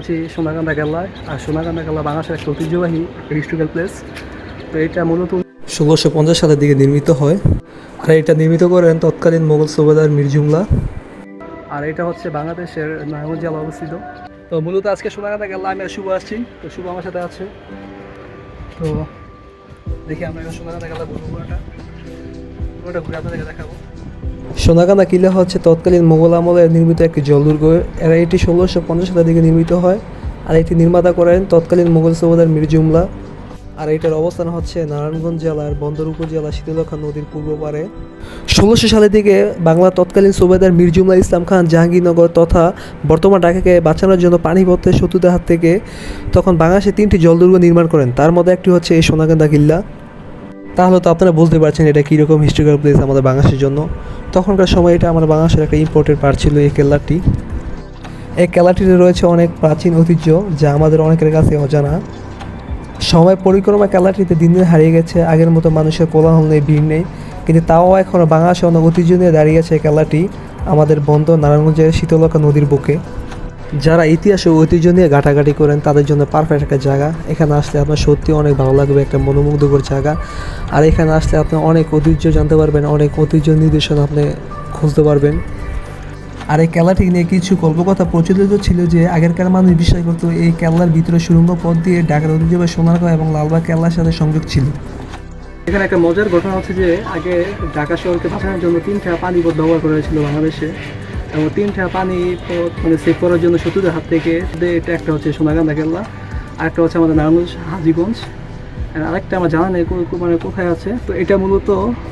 আছি সোনাকান্দা কেল্লায় আর সোনাকান্দা কেল্লা বাংলাদেশের একটা ঐতিহ্যবাহী হিস্টোরিক্যাল প্লেস। তো এটা মূলত ষোলোশো পঞ্চাশ সালের দিকে নির্মিত হয়। আর এটা নির্মিত করেন তৎকালীন মোগল সুবেদার মীর জুমলা। আর এটা হচ্ছে বাংলাদেশের নারায়ণগঞ্জ জেলা অবস্থিত। তো মূলত আজকে সোনাকান্দা কেল্লা আমি শুভ আসছি। তো শুভ আমার সাথে আছে। তো দেখি আমরা এখন সোনাকান্দা কেল্লা ঘুরবো পুরোটা পুরোটা ঘুরে আপনাদেরকে দেখাবো। সোনাকান্দা কিলা হচ্ছে তৎকালীন মোগল আমলের নির্মিত একটি জলদুর্গ। এরা এটি ষোলোশো পঞ্চাশ সালের দিকে নির্মিত হয় আর এটি নির্মাতা করেন তৎকালীন মোগল সুবেদার মীর জুমলা। আর এটার অবস্থান হচ্ছে নারায়ণগঞ্জ জেলার বন্দর উপজেলা শীতলক্ষা নদীর পূর্ব পারে। ষোলোশো সালের দিকে বাংলা তৎকালীন সুবেদার মির্জুমলা ইসলাম খান জাহাঙ্গীরনগর তথা বর্তমান ঢাকাকে বাঁচানোর জন্য পানিপথে শত্রুদের হাত থেকে তখন বাংলাদেশে তিনটি জলদুর্গ নির্মাণ করেন। তার মধ্যে একটি হচ্ছে এই সোনাকান্দা কিল্লা। তাহলে তো আপনারা বুঝতে পারছেন এটা কীরকম হিস্টোরিক্যাল প্লেস আমাদের বাংলাদেশের জন্য। তখনকার সময় এটা আমাদের বাংলাদেশের একটা ইম্পর্টেন্ট পার্ট ছিল এই কেল্লাটি। এই কেল্লাটিতে রয়েছে অনেক প্রাচীন ঐতিহ্য যা আমাদের অনেকের কাছে অজানা। সময় পরিক্রমা কেল্লাটিতে দিন দিন হারিয়ে গেছে, আগের মতো মানুষের কোলাহল নেই, ভিড় নেই। কিন্তু তাও এখনও বাংলাদেশে অনেক ঐতিহ্য নিয়ে দাঁড়িয়ে আছে এই কেল্লাটি আমাদের বন্ধ নারায়ণগঞ্জের শীতলকা নদীর বুকে। যারা ইতিহাস ও ঐতিহ্য নিয়ে ঘাটাঘাটি করেন, তাদের জন্য পারফেক্ট একটা জায়গা। এখানে আসলে আপনার সত্যি অনেক ভালো লাগবে, একটা মনোমুগ্ধকর জায়গা। আর এখানে আসলে আপনি অনেক ঐতিহ্য জানতে পারবেন, অনেক ঐতিহ্য নির্দেশন আপনি খুঁজতে পারবেন। আর এই কেল্লাটি নিয়ে কিছু কল্পকথা প্রচলিত ছিল যে, আগেরকার মানুষ বিশ্বাস করতো এই কেল্লার ভিতরে সুরঙ্গ পথ দিয়ে ঢাকার ঐতিহ্যবাহী সোনারগাঁও এবং লালবাগ কেল্লার সাথে সংযোগ ছিল। এখানে একটা মজার ঘটনা হচ্ছে যে, আগে ঢাকা শহরকে বাঁচানোর জন্য তিনটা পানি পথ ব্যবহার করা হয়েছিল বাংলাদেশে। এবং তিনটা পানি মানে সেভ করার জন্য শত্রুদের হাত থেকে এটা একটা হচ্ছে সোনাগান্দা কেল্লা, আরেকটা হচ্ছে আমাদের নারায়ণগঞ্জ, হাজিগঞ্জ। আর আরেকটা আমার জানা নেই মানে কোথায় আছে। তো এটা মূলত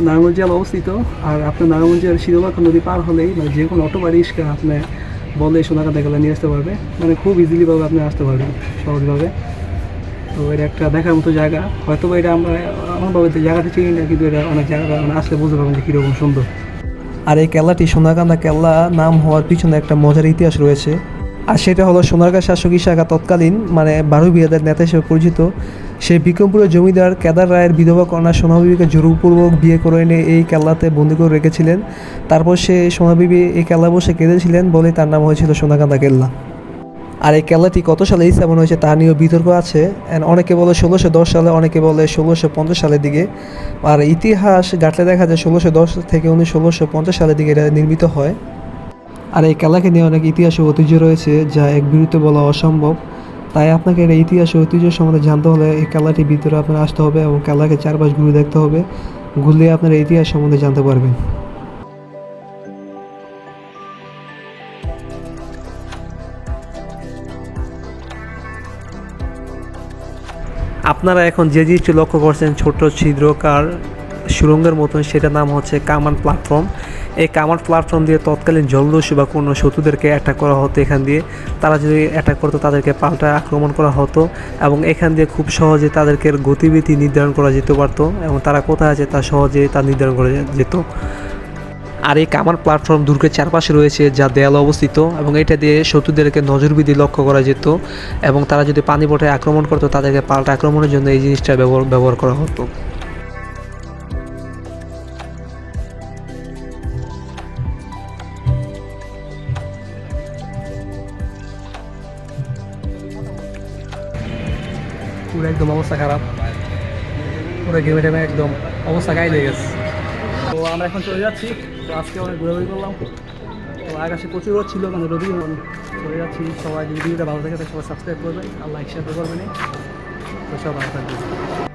নারায়ণগঞ্জ জেলা অবস্থিত। আর আপনার নারায়ণগঞ্জের শীতলক্ষা নদী পার হলেই মানে যে কোনো অটো বা রিক্সা আপনি বলে সোনাগান্দা কেল্লা নিয়ে আসতে পারবে। মানে খুব ইজিলিভাবে আপনি আসতে পারবেন, সহজভাবে। তো এটা একটা দেখার মতো জায়গা। হয়তো বা এটা আমরা এমনভাবে জায়গাটা চিনি না, কিন্তু এটা অনেক জায়গা মানে আসলে বুঝতে পারবেন যে কীরকম সুন্দর। আর এই কেল্লাটি সোনাকান্দা কেল্লা নাম হওয়ার পিছনে একটা মজার ইতিহাস রয়েছে। আর সেটা হলো সোনারগাঁ শাসক ইশাখা তৎকালীন মানে বারু বিয়াদের নেতা হিসেবে পরিচিত, সে বিক্রমপুরের জমিদার কেদার রায়ের বিধবা কন্যা সোনাবিবিকে জোরপূর্বক বিয়ে করে এনে এই কেল্লাতে বন্দি করে রেখেছিলেন। তারপর সে সোনাবিবি এই কেল্লা বসে কেঁদেছিলেন বলে তার নাম হয়েছিল সোনাকান্দা কেল্লা। আর এই কেল্লাটি কত সালে স্থাপন হয়েছে তা নিয়েও বিতর্ক আছে। And অনেকে বলে ষোলোশো দশ সালে, অনেকে বলে ষোলোশো পঞ্চাশ সালের দিকে। আর ইতিহাস ঘাটলে দেখা যায় ষোলোশো দশ থেকে উনি ষোলোশো পঞ্চাশ সালের দিকে এটা নির্মিত হয়। আর এই কেল্লাকে নিয়ে অনেক ইতিহাস ও ঐতিহ্য রয়েছে, যা এক বিরুদ্ধে বলা অসম্ভব। তাই আপনাকে এটা ইতিহাস ও ঐতিহ্য সম্বন্ধে জানতে হলে এই কেল্লাটির ভিতরে আপনার আসতে হবে এবং কেল্লাকে চারপাশ ঘুরে দেখতে হবে। ঘুরলে আপনার ইতিহাস সম্বন্ধে জানতে পারবেন। আপনারা এখন যে জিনিসটি লক্ষ্য করছেন ছোট ছিদ্রকার সুরঙ্গের মতন, সেটার নাম হচ্ছে কামান প্ল্যাটফর্ম। এই কামান প্ল্যাটফর্ম দিয়ে তৎকালীন জলদস্যু বা কোনো শত্রুদেরকে অ্যাটাক করা হতো এখান দিয়ে। তারা যদি অ্যাটাক করতো, তাদেরকে পাল্টা আক্রমণ করা হতো এবং এখান দিয়ে খুব সহজে তাদেরকে গতিবিধি নির্ধারণ করা যেতে পারতো এবং তারা কোথায় আছে তা সহজে তা নির্ধারণ করা যেত। আর এই কামান প্ল্যাটফর্ম দুর্গের চারপাশে রয়েছে যা দেয়াল অবস্থিত এবং এটা দিয়ে শত্রুদেরকে নজরবিধি লক্ষ্য করা যেত এবং তারা যদি পানি পটে আক্রমণ করতো, তাদেরকে পাল্টা আক্রমণের জন্য এই জিনিসটা ব্যবহার করা হতো। পুরো একদম অবস্থা খারাপ। পুরো গেমে টেমে একদম অবস্থা গায়ে লেগে গেছে। তো আমরা এখন চলে যাচ্ছি। তো আজকে অনেক ঘোরাঘুরি করলাম। তো আকাশে প্রচুর রোদ ছিল মানে রবি চলে যাচ্ছি। সবাই যদি ভিডিওটা ভালো থাকে তো সবাই সাবস্ক্রাইব করবেন আর লাইক শেয়ার করবেন তো সব ভালো থাকবে